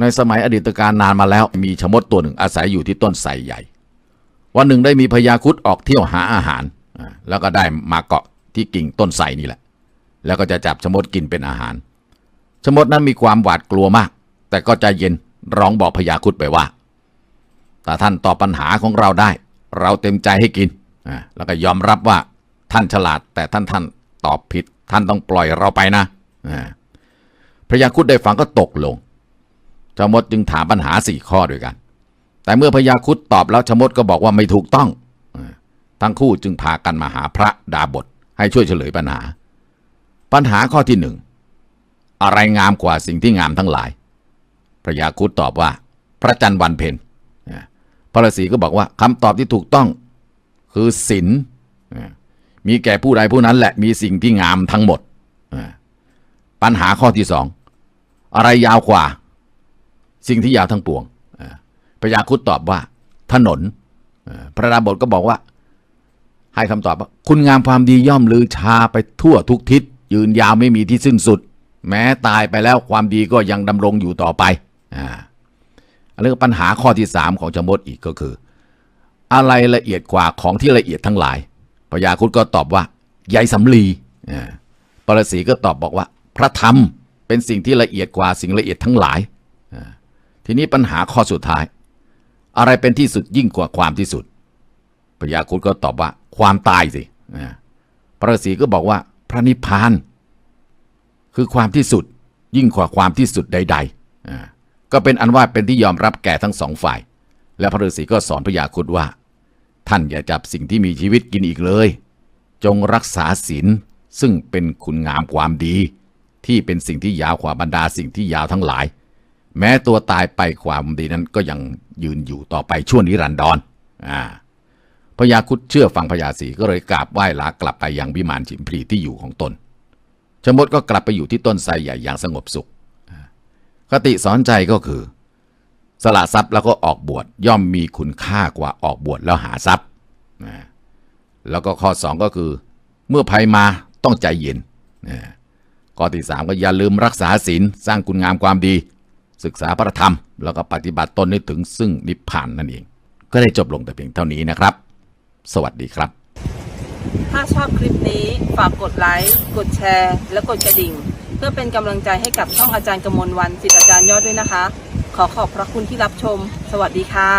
ในสมัยอดีตการนานมาแล้วมีชมดตัวหนึ่งอาศัยอยู่ที่ต้นไทรใหญ่ วันหนึ่งได้มีพญาคุดออกเที่ยวหาอาหาร แล้วก็ได้มาเกาะที่กิ่งต้นไทรนี่แหละ แล้วก็จะจับชมดกินเป็นอาหาร ชมดนั้นมีความหวาดกลัวมาก แต่ก็ใจเย็นร้องบอกพญาคุดไปว่าถ้าท่านตอบปัญหาของเราได้ เราเต็มใจให้กินแล้วก็ยอมรับว่าท่านฉลาด แต่ท่านท่านตอบผิด ท่านต้องปล่อยเราไปนะอ่าพญาคุดได้ฟังก็ตกลง ชมดจึงถามปัญหาสี่ข้อด้วยกัน แต่เมื่อพญาคุดตอบแล้วชมดก็บอกว่าไม่ถูกต้อง ทั้งคู่จึงพากันมาหาพระดาบทให้ช่วยเฉลยปัญหา ปัญหาข้อที่หนึ่งอะไรงามกว่าสิ่งที่งามทั้งหลาย พระยาคุดตอบว่า พระจันทร์วันเพ็ญพระฤาษีก็บอกว่าคำตอบที่ถูกต้อง คือศีลมีแก่ผู้ใดผู้นั้นแหละมีสิ่งที่งามทั้งหมดปัญหาข้อที่สองอะไรยาวกว่า สิ่งที่ยาวทั้งปวงอ่าพระยาคุดตอบว่า ถนนอ่าพระดาบทก็บอกว่า ให้คำตอบว่า คุณงามความดีย่อมลือชาไปทั่วทุกทิศ ยืนยาวไม่มีที่สิ้นสุด แม้ตายไปแล้วความดีก็ยังดำรงอยู่ต่อไปอ่าอันนี้ก็ปัญหาข้อที่สามของจมดอีกก็คือ อะไรละเอียดกว่าของที่ละเอียดทั้งหลายพญาครุฑก็ตอบว่าใยสำลีอ่าปรสีก็ตอบบอกว่า พระธรรมเป็นสิ่งที่ละเอียดกว่าสิ่งละเอียดทั้งหลาย ทีนี้ปัญหาข้อสุดท้าย อะไรเป็นที่สุดยิ่งกว่าความที่สุดพญาครุฑก็ตอบว่า ความตายสิพระฤาษีก็บอกว่า พระนิพพาน คือความที่สุดยิ่งกว่าความที่สุดใดๆก็เป็นอันว่าเป็นที่ยอมรับแก่ทั้งสองฝ่าย และพระฤาษีก็สอนพญาครุฑว่า ท่านอย่าจับสิ่งที่มีชีวิตกินอีกเลย จงรักษาศีลซึ่งเป็นคุณงามความดี ที่เป็นสิ่งที่ยาวกว่าบรรดาสิ่งที่ยาวทั้งหลาย แม้ตัวตายไปความดีนั้นก็ยังยืนอยู่ต่อไปชั่วนิรันดรอ่าพญาคุดเชื่อฟังพญาศีก็เลยกราบไหว้ลากลับไปยังวิมานฉิมพลีที่อยู่ของตน ชมดก็กลับไปอยู่ที่ต้นไทรใหญ่อย่างสงบสุข คติสอนใจก็คือ สละทรัพย์แล้วก็ออกบวชย่อมมีคุณค่ากว่าออกบวชแล้วหาทรัพย์ แล้วก็ข้อสองก็คือ เมื่อภัยมาต้องใจเย็นข้อที่สามก็อย่าลืมรักษาศีลสร้างคุณงามความดี ศึกษาพระธรรม แล้วก็ปฏิบัติตนให้ถึงซึ่งนิพพานนั่นเอง ก็ได้จบลงแต่เพียงเท่านี้นะครับ สวัสดีครับ ถ้าชอบคลิปนี้ฝากกดไลค์กดแชร์ และกดกระดิ่ง เพื่อเป็นกำลังใจให้กับช่องอาจารย์กมลวันศิษย์อาจารย์ยอดด้วยนะคะ ขอขอบพระคุณที่รับชม สวัสดีค่ะ